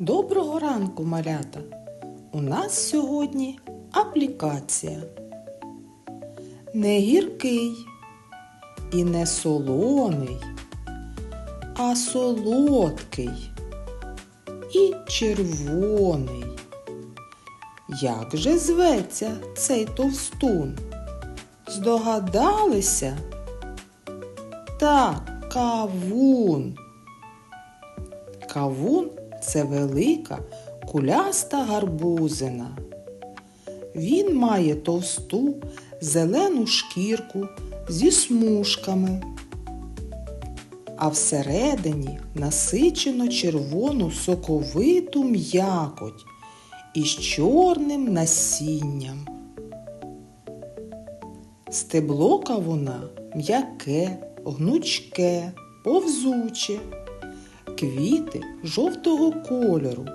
Доброго ранку, малята! У нас сьогодні аплікація. Не гіркий і не солоний, а солодкий і червоний. Як же зветься цей товстун? Здогадалися? Так, кавун. Кавун це велика куляста гарбузина. Він має товсту зелену шкірку зі смужками, а всередині насичено червону соковиту м'якоть із чорним насінням. Стебло кавуна м'яке, гнучке, повзуче квіти жовтого кольору,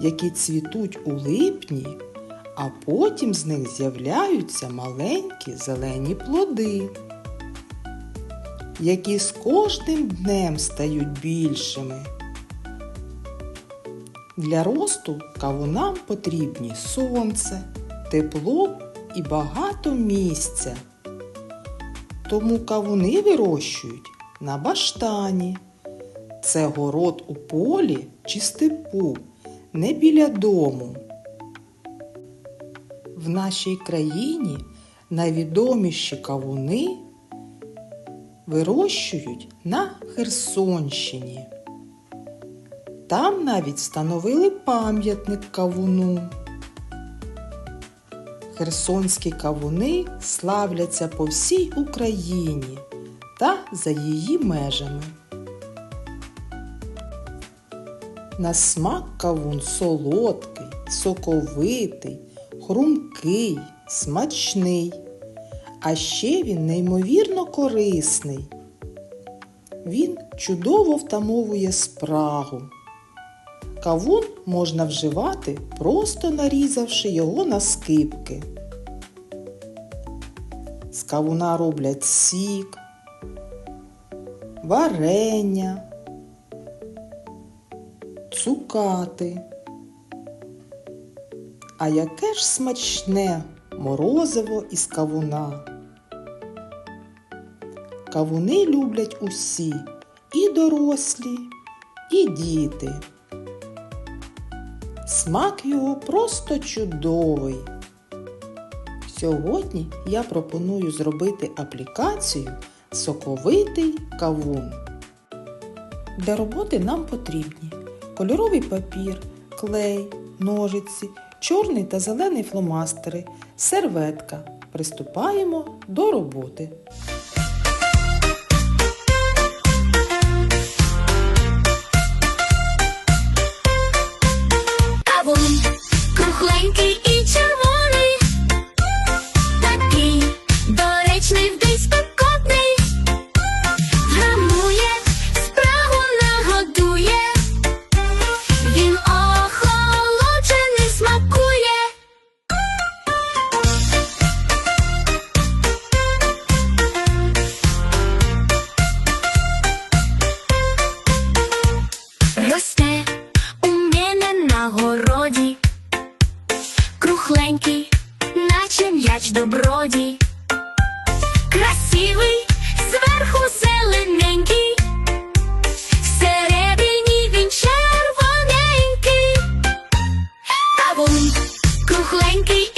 які цвітуть у липні, а потім з них з'являються маленькі зелені плоди, які з кожним днем стають більшими. Для росту кавунам потрібні сонце, тепло і багато місця. Тому кавуни вирощують на баштані. Це город у полі чи степу, не біля дому. В нашій країні найвідоміші кавуни вирощують на Херсонщині. Там навіть встановили пам'ятник кавуну. Херсонські кавуни славляться по всій Україні та за її межами. На смак кавун солодкий, соковитий, хрумкий, смачний, а ще він неймовірно корисний. Він чудово втамовує спрагу. Кавун можна вживати, просто нарізавши його на скипки. З кавуна роблять сік, варення цукати. А яке ж смачне морозиво із кавуна. Кавуни люблять усі і дорослі, і діти. Смак його просто чудовий. Сьогодні я пропоную зробити аплікацію Соковитий кавун. Для роботи нам потрібні кольоровий папір, клей, ножиці, чорний та зелений фломастери, серветка. Приступаємо до роботи. М'яч добродій, красивий, зверху зелененький, всередині він червоненький, кавун кругленький